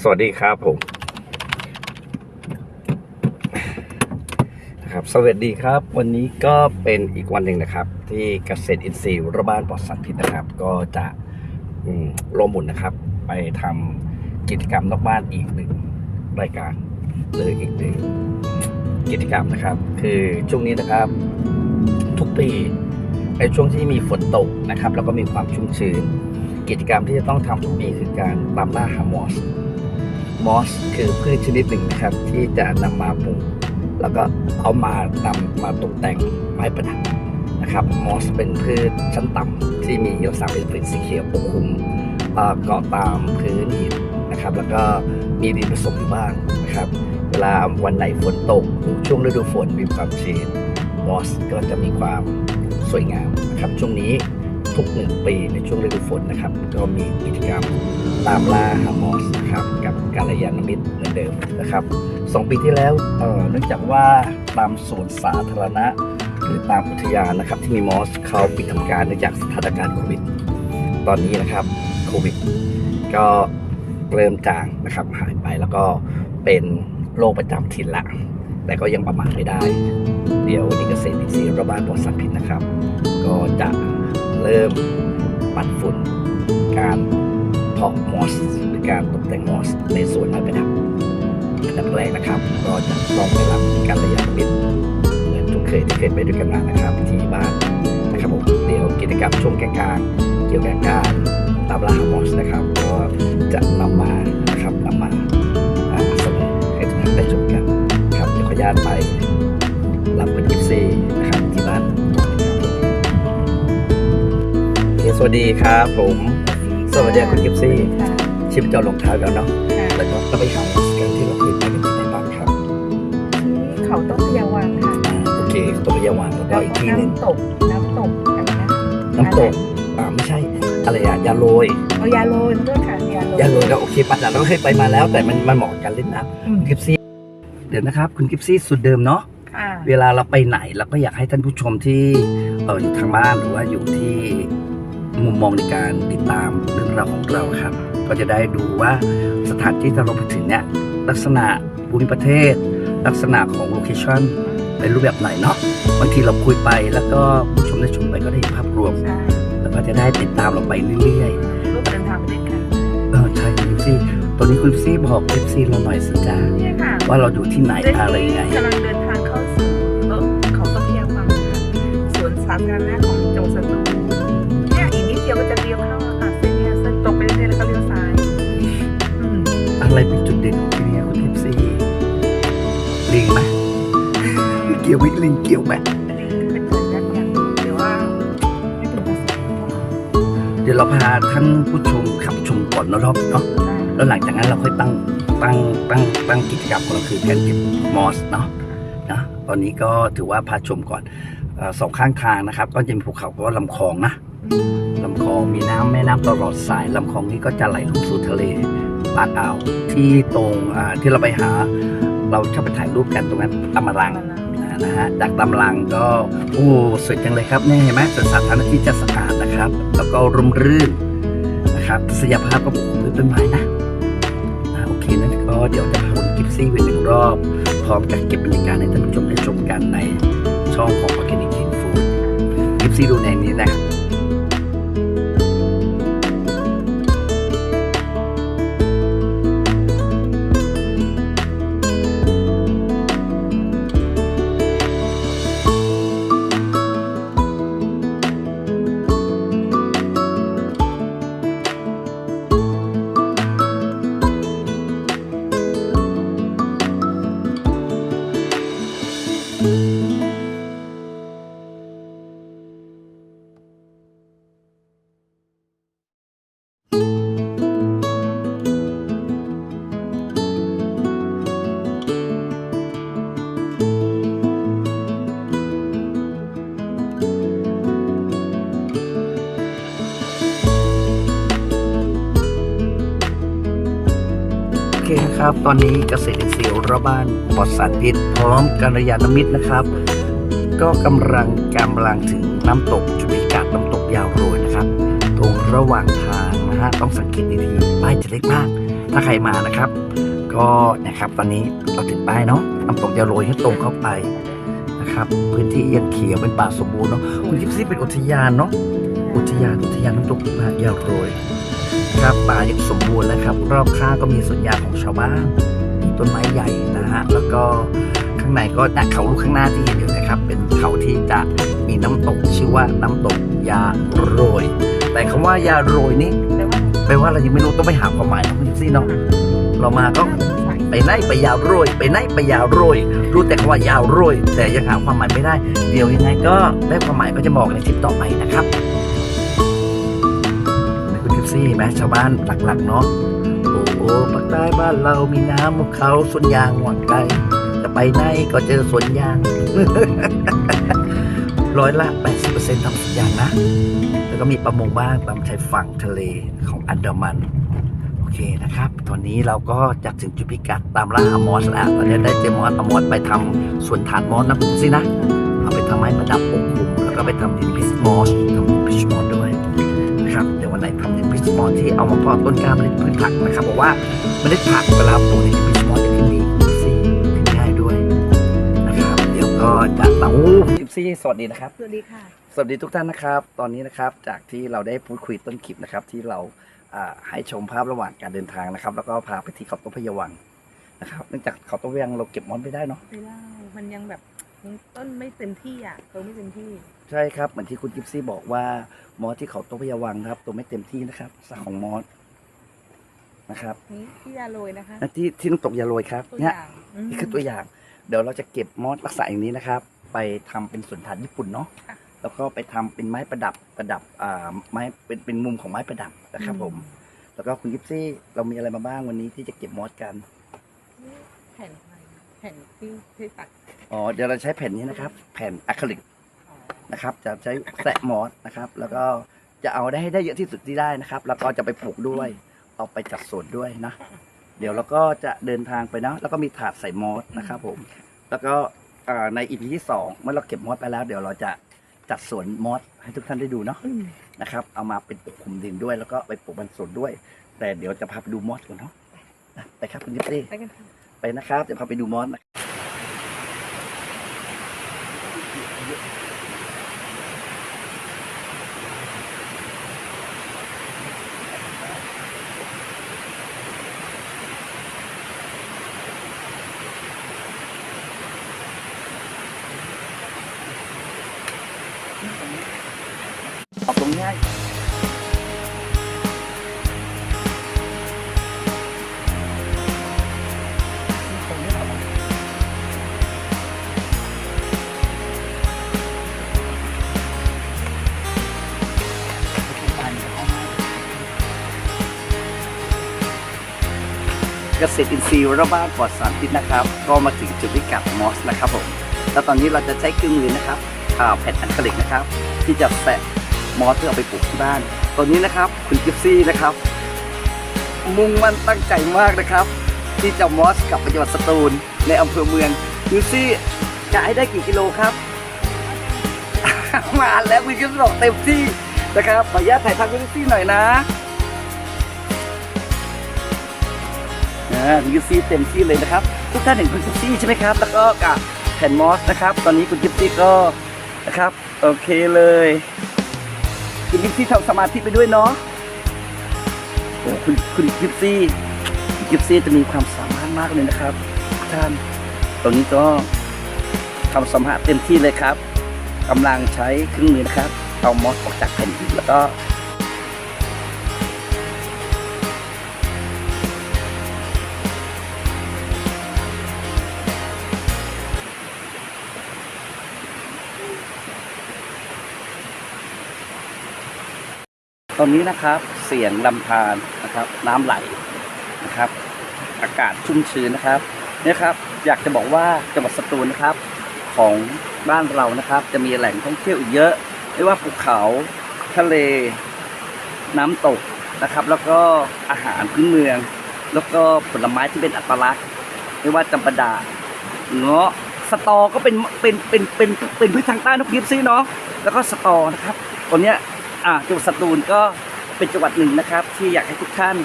สวัสดีครับผมนะครับสวัสดีครับ วันนี้ก็เป็นอีกวันหนึ่งนะครับ ที่เกษตรอินทรีย์ระบ้านปลอดสารพิษนะครับ ก็จะอืมลงหมุนนะครับ ไปทำกิจกรรมนอกบ้านอีกหนึ่งรายการหรืออีกหนึ่งกิจกรรมนะครับ คือช่วงนี้นะครับ ทุกปีในช่วงที่มีฝนตกนะครับ แล้วก็มีความชุ่มชื้นกิจกรรมที่จะต้องทำทุกปีคือการตามล่าหามอส มอสคือพืชชนิดหนึ่งนะครับ ที่จะนำมาปลูกแล้วก็เอามานำมาตกแต่งไม้ประดับนะครับมอสเป็นพืชชั้นต่ำที่มีลักษณะเป็นผืนสีเขียวปกคลุมเกาะตามพื้นหินนะครับ แล้วก็มีดินผสมอยู่บ้างนะครับ เวลาวันไหนฝนตกช่วงฤดูฝนมีความชื้นมอสก็จะมีความสวยงามนะครับช่วงนี้ ทุกหนึ่งปีในช่วงฤดูฝนนะครับ ก็มีกิจกรรมตามล่าหามอสนะครับกับกาลยานมิตรเหมือนเดิมนะครับสองปีที่แล้วเนื่องจากว่าตามสวนสาธารณะ หรือตามอุทยานนะครับ ที่มีมอสเขาปิดทำการเนื่องจากสถานการณ์โควิด ตอนนี้นะครับโควิด ก็เริ่มจางนะครับหายไปแล้วก็เป็นโรคประจำถิ่นละ แต่ก็ยังประมาทไม่ได้ เดี๋ยววันนี้เกษตรอินทรีย์ระบานปลอดสารพิษนะครับ ก็จะเริ่มปัดฝุ่นการเพาะมอสหรือการตกแต่งมอสในสวนไม้ประดับอันดับแรกนะครับ ก็จะต้องไปรับการระยะมิตรเหมือนทุกเคยที่เคยไปด้วยกันมานะครับ ที่บ้านนะครับผมเดี๋ยวกิจกรรมช่วงกลางๆเกี่ยวกับการตามล่าหามอสนะครับ ก็จะนำมานะครับนำมาอ่าเสนอให้ทุกท่านได้ชม ญาตไปรับคุณกิฟซี่นะครับที่บ้านโอเคสวัสดีครับผม สวัสดีคุณกิฟซี่ค่ะชิปเจ้ารองเท้าแล้วเนาะค่ะแล้วก็ต้องไปหาสกันที่เราเคยไปกันที่ไหนบ้างครับที่เขาต้องพยาวังค่ะอ่าโอเคตรงพยาวังแล้วก็อีกที่หนึ่งน้ำตกน้ำตกอะไรนะน้ำตกอ่าไม่ใช่อะไรอะยาโรยเอายาโรยด้วยค่ะยาโรยยาโรยก็โอเคปัจจัยเราเคยไปมาแล้ว แต่มันมันเหมาะกับการเล่นน้ำอืมคุณกิฟซี่ เดี๋ยวนะครับ คุณกิฟซี่สุดเดิมเนาะค่ะเวลาเราไปไหนเราก็อยากให้ท่านผู้ชมที่เอออยู่ทางบ้านหรือว่าอยู่ที่มุมมองในการติดตามเรื่องราวของเราครับ ก็จะได้ดูว่าสถานที่ที่เราไปถึงเนี่ยลักษณะภูมิประเทศ ลักษณะของโลเคชั่นเป็นรูปแบบไหนเนาะบางทีเราคุยไปแล้วก็ผู้ชมได้ชมไปก็ได้เห็นภาพรวมใช่แล้วก็จะได้ติดตามเราไปเรื่อยรูปเดินทางไปด้วยกัน ซี่ตอนนี้คุณลิฟซี่บอกลิฟซี่เราหน่อยสิจ้าเนี่ยค่ะว่าเราอยู่ที่ไหนอะไรยังไง กำลังเดินทางเข้าสู่เออเขาต้องพยาวังค่ะสวนสาธารณะของจังหวัดสตูลเนี่ยอีกนิดเดียวก็จะเลี้ยวเข้าอะค่ะเส้นเนี้ยเส้นตรงไปเรื่อยๆแล้วก็เลี้ยวซ้ายอืมอะไรเป็นจุดเด่นของที่นี่คุณลิฟซี่ลิงไหมเกี่ยววิลิงเกี่ยวไหมอันนี้เป็นเหมือนกันอย่างหรือว่าไม่เป็นภาษาเดี๋ยวเราพาท่านผู้ชมขับชมก่อนเนอะรอบเนาะได้ แล้วหลังจากนั้นเราค่อยตั้งตั้งตั้งตั้งกิจกรรมของเราคือการเก็บมอสเนาะนะตอนนี้ก็ถือว่าพาชมก่อนอสองข้างทางนะครับ ก็จะมีภูเขาเพราะว่าลำคลองนะลำคลองมีน้ำแม่น้ำตลอดสายลำคลองนี้ก็จะไหลลงสู่ทะเลปากอ่าวที่ตรงที่เราไปหา เราชอบไปถ่ายรูปกันตรงนั้นตำรังนะฮะจากตำลังก็โอ้สวยจังเลยครับเนี่ยเห็นไหมสวนสาธารณะที่จะสะอาดนะครับ แล้วก็ร่มรื่นนะครับทัศนียภาพก็ปกคลุมด้วยต้นไม้นะ เคนั้นก็เดี๋ยวจะพาคุณกิฟซี่ไปหนึ่งรอบ พร้อมกับเก็บบรรยากาศให้ท่านผู้ชมได้ชมกันในช่องของ Organic Clean Food กิฟซี่ดูในนี้นะครับ นะครับ ตอนนี้เกษตรอินทรีย์ระบ้านปลอดสารพิษพร้อมกัลยาณมิตรนะครับ ก็กำลังกำลังถึงน้ำตกจุดพิกัดน้ำตกยาวโรยนะครับ ตรงระหว่างทางนะฮะต้องสังเกตดีๆป้ายจะเล็กมาก ถ้าใครมานะครับ ก็นะครับตอนนี้เราถึงป้ายเนาะน้ำตกยาโรยให้ตรงเข้าไปนะครับ พื้นที่ยังเขียวเป็นป่าสมบูรณ์เนาะคุณกิฟซี่เป็นอุทยานเนาะอุทยานอุทยานน้ำตกยาโรย ครับป่ายังสมบูรณ์นะครับ รอบข้างก็มีสวนยางของชาวบ้านมีต้นไม้ใหญ่นะฮะแล้วก็ข้างในก็นะเขาลูกข้างหน้าที่เห็นอยู่นะครับ เป็นเขาที่จะมีน้ำตกชื่อว่าน้ำตกยาโรย แต่คำว่ายาโรยนี่แต่ว่าแปลว่าเรายังไม่รู้ต้องไปหาความหมายนะคุณกิเนาะเรามาก็ไปไหนไปยาวโรย ไปไหนไปยาวโรย รู้แต่คำว่ายาวโรย แต่ยังหาความหมายไม่ได้ เดี๋ยวยังไงก็ได้ความหมายก็จะบอกในคลิปต่อไปนะครับ นี่ไหมชาวบ้านหลักๆเนาะโอ้โหภาคใต้บ้านเรามีน้ำภูเขาสวนยางหวังไกลจะไปไหนก็เจอสวนยาง ร้อยละ 80%ทำสวนยางนะ แล้วก็มีประมงบ้างตามชายฝั่งทะเลของอันดามันโอเคนะครับ ตอนนี้เราก็จะถึงจุดพิกัดตามล่าหามอสแล้วตอนนี้ได้เจอมอสอมอสไปทำสวนฐานมอสนะคุณสินะ เอาไปทำไม้ประดับปกคลุมแล้วก็ไปทำดินพิสมอสทำดินพิสมอสด้วย นะครับเดี๋ยววันไหนทำดินพิสมอสที่เอามาเพาะต้นกล้าเมล็ดพืชผักนะครับบอกว่าเมล็ดผักเวลาปลูกในดินพิสมอสจะขึ้นดีซี่ขึ้นง่ายด้วยนะครับ เดี๋ยวก็จะเต้าดิซี่สวัสดีนะครับ สวัสดีค่ะ สวัสดีทุกท่านนะครับ ตอนนี้นะครับจากที่เราได้พูดคุยต้นคลิปนะครับ ที่เราอ่าให้ชมภาพระหว่างการเดินทางนะครับ แล้วก็พาไปที่เขาต้นพะเยาวังนะครับเนื่องจากเขาต้นพะเยาวังเราเก็บมอนไม่ได้เนาะไม่ได้มันยังแบบยังต้นไม่เต็มที่อะโตไม่เต็มที่ ใช่ครับ เหมือนที่คุณกิฟซี่บอกว่า มอสที่เขาต้นพะเยาวังนะครับ ตัวไม่เต็มที่นะครับสักของมอสนะครับนี่ที่ยาโรยนะคะและที่ที่น้ำตกยาโรยครับตัวอเนี่ยย่างมนี่คือตัวอย่าง เดี๋ยวเราจะเก็บมอสลักษณะอย่างนี้นะครับ ไปทำเป็นสวนฐานญี่ปุ่นเนาะค่ะ แล้วก็ไปทำเป็นไม้ประดับประดับอ่าไม้เป็นเป็นมุมของไม้ประดับนะครับผม แล้วก็คุณกิฟซี่เรามีอะไรมาบ้างวันนี้ที่จะเก็บมอสกัน นี่แผ่นอะไรแผ่นที่ที่ตัด อ๋อเดี๋ยวเราใช้แผ่นนี้นะครับ แผ่นอะคริลิกอ๋อ นะครับ จะใช้แสะมอสนะครับ แล้วก็จะเอาได้ให้ได้เยอะที่สุดที่ได้นะครับ แล้วก็จะไปปลูกด้วย เอาไปจัดสวนด้วยนะ เดี๋ยวเราก็จะเดินทางไปนะแล้วก็มีถาดใส่มอสนะครับ ผม แล้วก็อ่าในอีพีที่สองเมื่อเราเก็บมอสไปแล้ว เดี๋ยวเราจะจัดสวนมอสให้ทุกท่านได้ดูเนาะอืมนะครับ เอามาเป็นปลูกคลุมดินด้วย แล้วก็ไปปลูกบนสวนด้วย แต่เดี๋ยวจะพาไปดูมอสก่อนเนาะนะไปครับคุณยิปซี่ไปกันค่ะไปนะครับเดี๋ยวพาไปดูมอสนะ เกษตรอินทรีย์รอบบ้านปลอดสารพิษนะครับ ก็มาถึงจุดพิกัดมอสนะครับผมแล้วตอนนี้เราจะใช้เครื่องมือนะครับอ่าแผ่นอะคริลิกนะครับ ที่จะแสะมอสเพื่อเอาไปปลูกที่บ้านตอนนี้นะครับคุณกิฟซี่นะครับ มุ่งมั่นตั้งใจมากนะครับ ที่จะมอสกลับไปจังหวัดสตูลในอำเภอเมืองกิฟซี่จะให้ได้กี่กิโลครับ มาแล้วคุณกิฟซี่บอกเต็มที่นะครับขออนุญาตถ่ายทางคุณกิฟซี่หน่อยนะ นะคุณกิฟซี่เต็มที่เลยนะครับ ทุกท่านเห็นคุณกิฟซี่ใช่ไหมครับ แล้วก็กับแผ่นมอสนะครับ ตอนนี้คุณกิฟซี่ก็นะครับ โอเคเลยคุณกิฟซี่ทำสมาธิไปด้วยเนาะโอ้คุณคุณกิฟซี่คุณกิฟซี่จะมีความสามารถมากเลยนะครับท่านตรงนี้ก็ทำสมาธิเต็มที่เลยครับกำลังใช้เครื่องมือนะครับเอามอสออกจากแผ่นดินแล้วก็ อนนี้นะครับเสียงลำธารนะครับ น้ำไหลนะครับ อากาศชุ่มชื้นนะครับเนี่ยครับอยากจะบอกว่าจังหวัดสตูลนะครับ ของบ้านเรานะครับ จะมีแหล่งท่องเที่ยวอีกเยอะไม่ว่าภูเขาทะเล น้ำตกนะครับ แล้วก็อาหารพื้นเมือง แล้วก็ผลไม้ที่เป็นอัตลักษณ์ไม่ว่าจำปาดาเงาะสตอก็เป็นเป็นเป็นเป็นเป็นพืชทางใต้นกยิบซี่เนาะแล้วก็สตอนะครับตอนเนี้ย จังหวัดสตูลก็เป็นจังหวัดหนึ่งนะครับ ที่อยากให้ทุกท่าน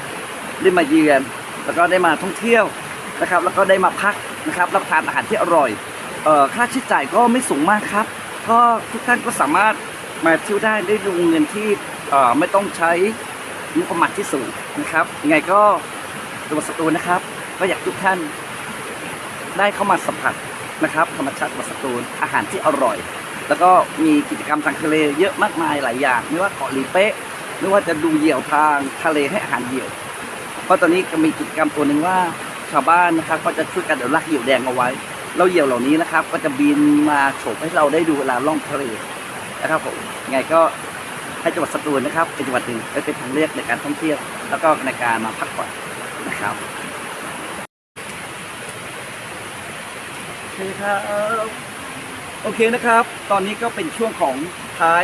ได้มาเยือน แล้วก็ได้มาท่องเที่ยวนะครับ แล้วก็ได้มาพักนะครับรับทานอาหารที่อร่อยเอ่อค่าใช้จ่ายก็ไม่สูงมากครับ ก็ทุกท่านก็สามารถมาเที่ยวได้ได้ดูเงินที่เอ่อไม่ต้องใช้งบประมาณที่สูงนะครับยังไงก็จังหวัดสตูลนะครับ ก็อยากทุกท่านได้เข้ามาสัมผัสนะครับธรรมชาติจังหวัดสตูลอาหารที่อร่อย แล้วก็มีกิจกรรมทางทะเลเยอะมากมายหลายอย่าง ไม่ว่าเกาะหลีเป๊ะ ไม่ว่าจะดูเหยี่ยวทางทะเลให้อาหารเหยี่ยว เพราะตอนนี้ก็มีกิจกรรมตัวหนึ่งว่าชาวบ้านนะครับก็จะช่วยกันเดี๋ยวลากเหยี่ยวแดงเอาไว้ แล้วเหยี่ยวเหล่านี้นะครับ ก็จะบินมาโฉบให้เราได้ดูเวลาล่องทะเลนะครับผมยังไงก็ให้จังหวัดสตูลนะครับเป็นจังหวัดหนึ่งและเป็นทางเลือกในการท่องเที่ยว แล้วก็ในการมาพักผ่อนนะครับโอเคครับ โอเคนะครับ ตอนนี้ก็เป็นช่วงของท้าย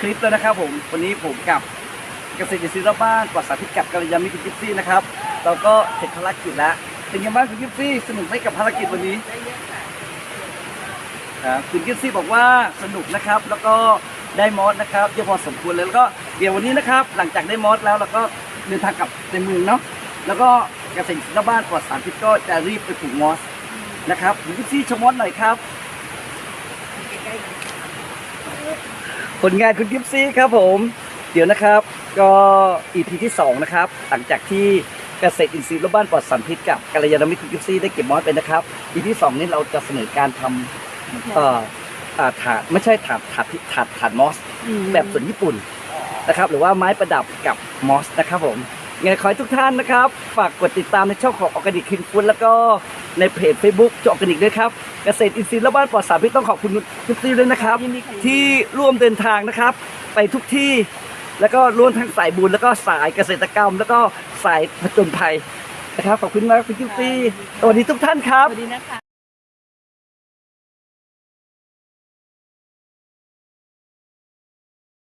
คลิปแล้วนะครับผมวันนี้ผมกับเกษตรอินทรีย์รอบบ้านกว่าสาธิตกับกัลยามิตรคุณกิฟซี่นะครับเราก็เสร็จภารกิจแล้วเป็นยังไงบ้างคุณกิฟซี่สนุกไหมกับภารกิจวันนี้ครับคุณกิฟซี่บอกว่าสนุกนะครับ แล้วก็ได้มอสนะครับเยอะพอสมควรเลยแล้วก็เดี๋ยววันนี้นะครับ หลังจากได้มอสแล้วเราก็เดินทางกลับในเมืองเนาะแล้วก็เกษตรอินทรีย์รอบบ้านกว่าสารพิษก็จะรีบไปปลูกมอสนะครับคุณกิฟซี่ชมมอสหน่อยครับ ผลงานคุณกิฟซี่ครับผม เดี๋ยวนะครับก็ EP ที่ 2 นะครับ หลังจากที่เกษตรอินทรีย์รอบบ้านปลอดสารพิษกับกัลยาณมิตรคุณกิฟซี่ได้เก็บมอสไปนะครับ EP ที่2นี้เราจะเสนอการทำเอ่ออ่าถาดไม่ใช่ถาดถาดถาดถาดมอส แบบสวนญี่ปุ่นนะครับ หรือว่าไม้ประดับกับมอสนะครับผม ยังไงขอให้ทุกท่านนะครับ ฝากกดติดตามในช่องของออร์แกนิกคินฟูดแล้วก็ในเพจ Facebook จออร์แกนิกด้วยครับ เกษตรอินทรีย์และบ้านปลอดสารพิษต้องขอบคุณทุกที่ด้วยนะครับ ที่ร่วมเดินทางนะครับ ไปทุกที่แล้วก็ร่วมทั้งสายบุญแล้วก็สายเกษตรกรรม แล้วก็สายผจญภัยนะครับขอบคุณมากคุณคิวซี่สวัสดีทุกท่านครับ สวัสดีนะคะ